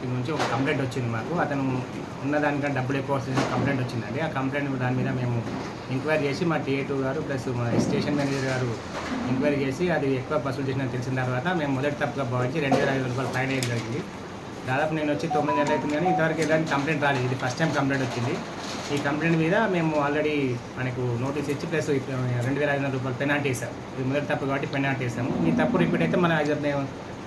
Party నుంచి ఒక complaint వచ్చింది మాకు. అతను ఉన్నదానికంటే డబ్బులు ఎక్కువ వస్తుంది కంప్లైంట్ వచ్చిందండి. ఆ కంప్లైంట్ దాని మీద మేము ఎంక్వైరీ చేసి మా టీఏ టూ గారు ప్లస్ మా స్టేషన్ మేనేజర్ గారు ఎంక్వైరీ చేసి అది ఎక్కువ వసూలు చేసినట్టు తెలిసిన తర్వాత మేము మొదటి తప్పుగా భావించి రెండు వేల ఐదు రూపాయలు ఫైన్ వేయడం జరిగింది. దాదాపు నేను వచ్చి తొమ్మిది నెలలు అవుతుంది కానీ ఇంతవరకు ఎలాంటి కంప్లైంట్ రాలేదు. ఇది ఫస్ట్ టైం కంప్లైంట్ వచ్చింది. ఈ కంప్లైంట్ మీద మేము ఆల్రెడీ మనకు నోటీస్ ఇచ్చి ప్లస్ రెండు వేల ఐదు వందల రూపాయలు పెనాల్టీ వేసాము ఇది మొదటి తప్పు కాబట్టి పెనాల్టీ వేసాము ఈ తప్పు రిపీట్ అయితే మన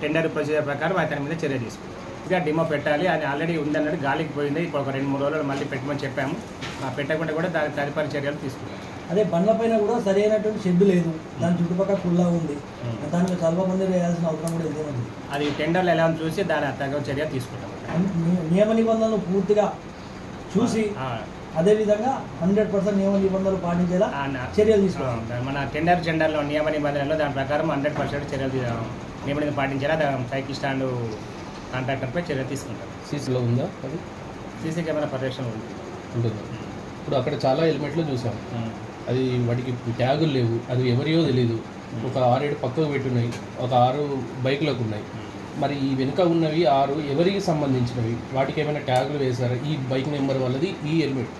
టెండర్ ప్రొసీజర్ ప్రకారం అతని మీద చర్య తీసుకుంటాం. ఇంకా డిమో పెట్టాలి. అది ఆల్రెడీ ఉందన్నట్టు గాలికి పోయింది. ఇప్పుడు ఒక రెండు మూడు రోజులు మళ్ళీ పెట్టమని చెప్పాము. ఆ పెట్టకుండా కూడా దాని తదుపరి చర్యలు తీసుకుంటాం. అదే బండ్ల పైన కూడా సరైనటువంటి షెడ్ లేదు. దాని చుట్టుపక్కల కుల్లా ఉంది. దానికి చల్వ మంది వేయాల్సిన అవసరం కూడా ఎంతో ఉంది అది టెండర్లు ఎలా ఉందో చూసి దాని తగ్గ చర్య తీసుకుంటాం. నియమ నిబంధనలు పూర్తిగా చూసి ఆ, అదేవిధంగా హండ్రెడ్ పర్సెంట్ నియమ నిబంధనలు పాటించేలా చర్యలు ఆ, తీసుకోవాలి మన టెండర్ జెండర్లో నియమ నిబంధనలు దాని ప్రకారం హండ్రెడ్ పర్సెంట్ చర్యలు నియమని పాటించేలా సైకిల్ స్టాండ్ కాంట్రాక్టర్పై చర్య తీసుకుంటాం సీసీలో ఉందా అది? సీసీ కెమెరా పరిరక్షణ ఉంది. ఉంటుంది. ఇప్పుడు అక్కడ చాలా హెల్మెట్లు చూసాం. అది వాటికి ట్యాగులు లేవు. అది ఎవరియో తెలియదు ఒక ఆరేడు పక్కకు పెట్టున్నాయి. ఒక ఆరు బైకులకు ఉన్నాయి. మరి ఈ వెనుక ఉన్నవి ఆరు ఎవరికి సంబంధించినవి? వాటికి ఏమైనా ట్యాగులు వేశారా? ఈ బైక్ నెంబర్ వాళ్ళది ఈ హెల్మెట్.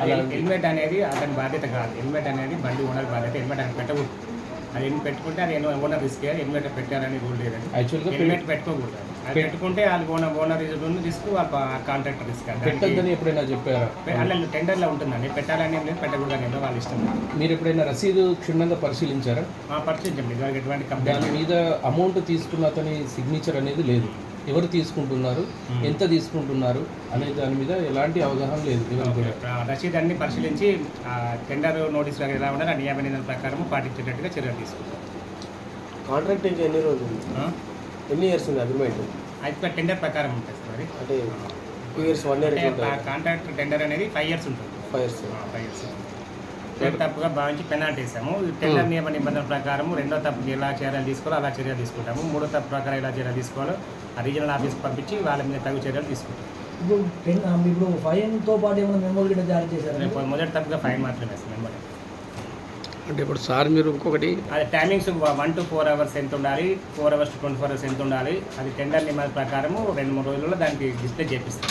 అలా హెల్మెట్ అనేది అతని బాధ్యత కాదు. హెల్మెట్ అనేది బండి ఓనర్ బాధ్యత. హెల్మెట్ ఆయన పెట్టకూడదు. అది ఎన్ని పెట్టుకుంటే అది ఓనర్ రిస్క్ హెల్మెట్ పెట్టారని రూల్ లేదండి. యాక్చువల్గా హెల్మెట్ పెట్టుకోకూడదు అది. పెట్టుకుంటే వాళ్ళు ఓనర్ ఓనర్ రిస్క్ వాళ్ళ కాంట్రాక్టర్ రిస్క్ పెట్టద్దని ఎప్పుడైనా చెప్పారా? అలా టెండర్లో ఉంటుందండి. పెట్టాలని లేదు పెట్టకూడదని ఏం లేదు వాళ్ళ ఇష్టం మీరు ఎప్పుడైనా రసీదు క్షుణ్ణంగా పరిశీలించారా? ఇదివరకు ఎటువంటి కంప్లైంట్ దాని మీద అమౌంట్ తీసుకున్న అతని సిగ్నేచర్ అనేది లేదు. ఎవరు తీసుకుంటున్నారు? ఎంత తీసుకుంటున్నారు? అనే దాని మీద ఎలాంటి అవగాహన లేదు రసీదు అన్ని పరిశీలించి ఆ, టెండర్ నోటీస్ ఎలా ఉండాలి ఆ నియమ నిబంధనల ప్రకారం పాటించేటట్టుగా చర్యలు తీసుకుంటాం. కాంట్రాక్ట్ ఇంకా ఎన్ని రోజులు? ఎన్ని ఇయర్స్ ఉంది అగ్రిమెంట్? అయితే టెండర్ ప్రకారం ఉంటుంది సార్ అది. అంటే టూ ఇయర్స్ వన్ ఇయర్ అంటే కాంట్రాక్ట్ టెండర్ అనేది ఫైవ్ ఇయర్స్ ఉంటుంది. Five years. Five years. రెండు తప్పుగా భావించి పెనాల్టీ వేసాము. ఈ టెండర్ నియమ నిబంధనల ప్రకారం రెండో తప్పు ఎలా చర్యలు తీసుకోవాలో అలా చర్యలు తీసుకుంటాము. మూడో తప్పు ప్రకారం ఎలా చర్యలు తీసుకోవాలో ఆ రీజనల్ ఆఫీస్కి పంపించి వాళ్ళ మీద తగు చర్యలు తీసుకుంటాం. ఇప్పుడు ఫైన్తో పాటు ఏమైనా మెమోలు గిట్ట జారీ చేశారు? రేపు మొదటి తప్పుగా ఫైన్ మాత్రమే వేస్తాం. అంటే ఇప్పుడు సార్ మీరు ఇంకొకటి అది timings one to four hours ఎంత ఉండాలి? Four hours to twenty four hours ఎంత ఉండాలి? అది టెండర్ నియమాల ప్రకారము రెండు మూడు రోజుల్లో దానికి డిస్ప్లే చేపిస్తాం.